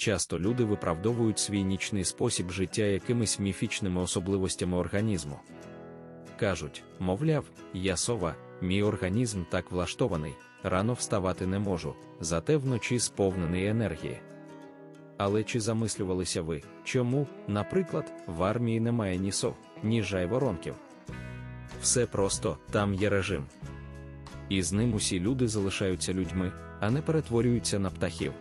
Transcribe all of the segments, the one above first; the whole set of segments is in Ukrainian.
Часто люди виправдовують свій нічний спосіб життя якимись міфічними особливостями організму. Кажуть, мовляв, я сова, мій організм так влаштований, рано вставати не можу, зате вночі сповнений енергії. Але чи замислювалися ви, чому, наприклад, в армії немає ні сов, ні жайворонків? Все просто там є режим. І з ним усі люди залишаються людьми, а не перетворюються на птахів.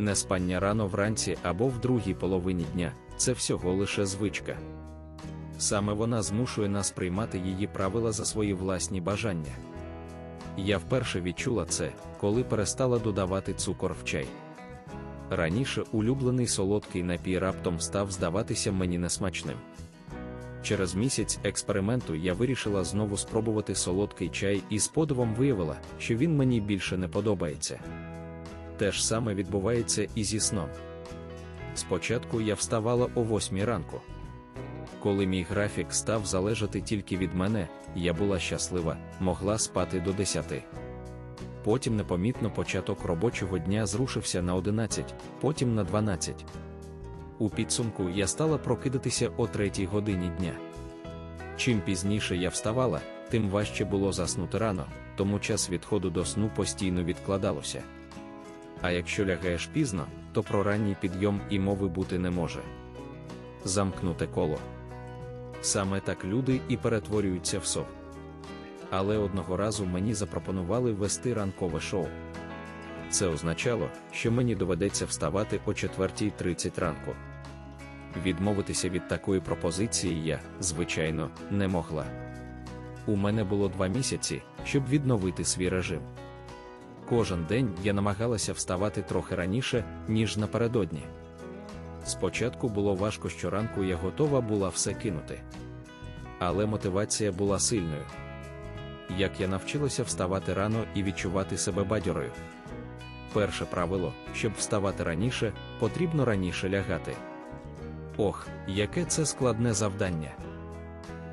Неспання рано вранці або в другій половині дня це всього лише звичка. Саме вона змушує нас приймати її правила за свої власні бажання. Я вперше відчула це, коли перестала додавати цукор в чай. Раніше улюблений солодкий напій раптом став здаватися мені несмачним. Через місяць експерименту я вирішила знову спробувати солодкий чай і з подивом виявила, що він мені більше не подобається. Те ж саме відбувається і зі сном. Спочатку я вставала о 8 ранку. Коли мій графік став залежати тільки від мене, я була щаслива, могла спати до 10. Потім непомітно початок робочого дня зрушився на 11, потім на 12. У підсумку я стала прокидатися о 3 годині дня. Чим пізніше я вставала, тим важче було заснути рано, тому час відходу до сну постійно відкладалося. А якщо лягаєш пізно, то про ранній підйом і мови бути не може. Замкнуте коло. Саме так люди і перетворюються в сов. Але одного разу мені запропонували вести ранкове шоу. Це означало, що мені доведеться вставати о 4.30 ранку. Відмовитися від такої пропозиції я, звичайно, не могла. У мене було два місяці, щоб відновити свій режим. Кожен день я намагалася вставати трохи раніше, ніж напередодні. Спочатку було важко щоранку я готова була все кинути. Але мотивація була сильною. Як я навчилася вставати рано і відчувати себе бадьорою. Перше правило, щоб вставати раніше, потрібно раніше лягати. Ох, яке це складне завдання.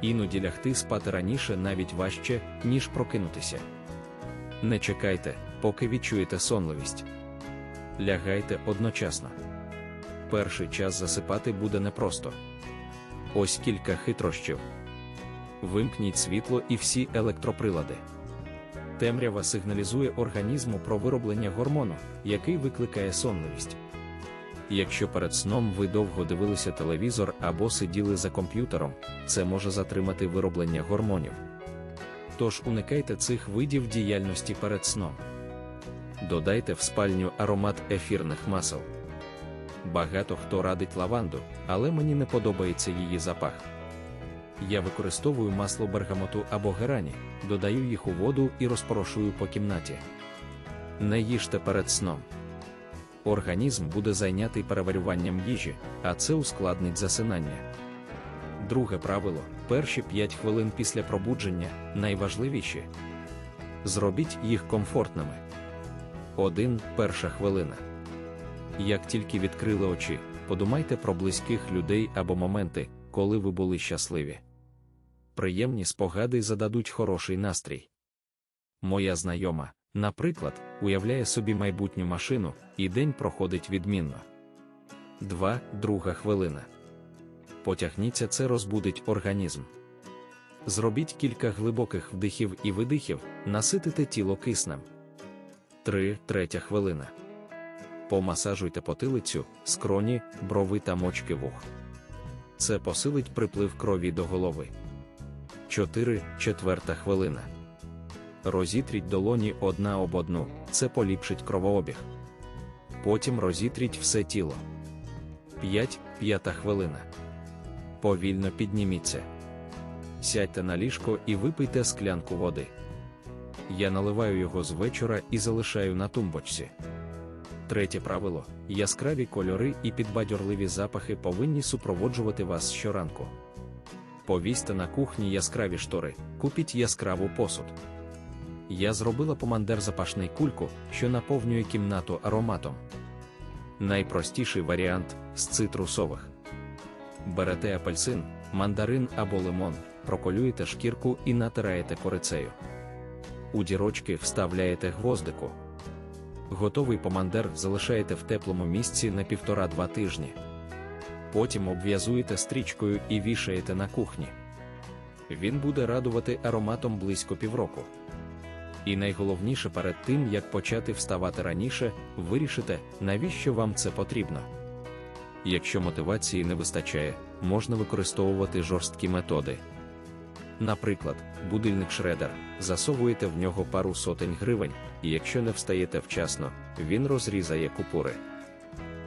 Іноді лягти спати раніше навіть важче, ніж прокинутися. Не чекайте, поки відчуєте сонливість. Лягайте одночасно. Перший час засипати буде непросто. Ось кілька хитрощів. Вимкніть світло і всі електроприлади. Темрява сигналізує організму про вироблення гормону, який викликає сонливість. Якщо перед сном ви довго дивилися телевізор або сиділи за комп'ютером, це може затримати вироблення гормонів. Тож уникайте цих видів діяльності перед сном. Додайте в спальню аромат ефірних масел. Багато хто радить лаванду, але мені не подобається її запах. Я використовую масло бергамоту або герані, додаю їх у воду і розпорошую по кімнаті. Не їжте перед сном. Організм буде зайнятий переварюванням їжі, а це ускладнить засинання. Друге правило: перші 5 хвилин після пробудження найважливіші. Зробіть їх комфортними. 1. Перша хвилина. Як тільки відкрили очі, подумайте про близьких людей або моменти, коли ви були щасливі. Приємні спогади зададуть хороший настрій. Моя знайома, наприклад, уявляє собі майбутню машину, і день проходить відмінно. 2. Друга хвилина. Потягніться, це розбудить організм. Зробіть кілька глибоких вдихів і видихів, наситите тіло киснем. 3. Третя хвилина. Помасажуйте потилицю, скроні, брови та мочки вух. Це посилить приплив крові до голови. 4. Четверта хвилина. Розітріть долоні одна об одну, це поліпшить кровообіг. Потім розітріть все тіло. 5. П'ята хвилина. Повільно підніміться. Сядьте на ліжко і випийте склянку води. Я наливаю його з вечора і залишаю на тумбочці. Третє правило: яскраві кольори і підбадьорливі запахи повинні супроводжувати вас щоранку. Повісьте на кухні яскраві штори, купіть яскраву посуд. Я зробила помандер запашний кульку, що наповнює кімнату ароматом. Найпростіший варіант з цитрусових. Берете апельсин, мандарин або лимон, проколюєте шкірку і натираєте корицею. У дірочки вставляєте гвоздику. Готовий помандер залишаєте в теплому місці на півтора-два тижні. Потім обв'язуєте стрічкою і вішаєте на кухні. Він буде радувати ароматом близько півроку. І найголовніше перед тим, як почати вставати раніше, вирішите, навіщо вам це потрібно. Якщо мотивації не вистачає, можна використовувати жорсткі методи. Наприклад, будильник шредер, засовуєте в нього пару сотень гривень, і якщо не встаєте вчасно, він розрізає купури.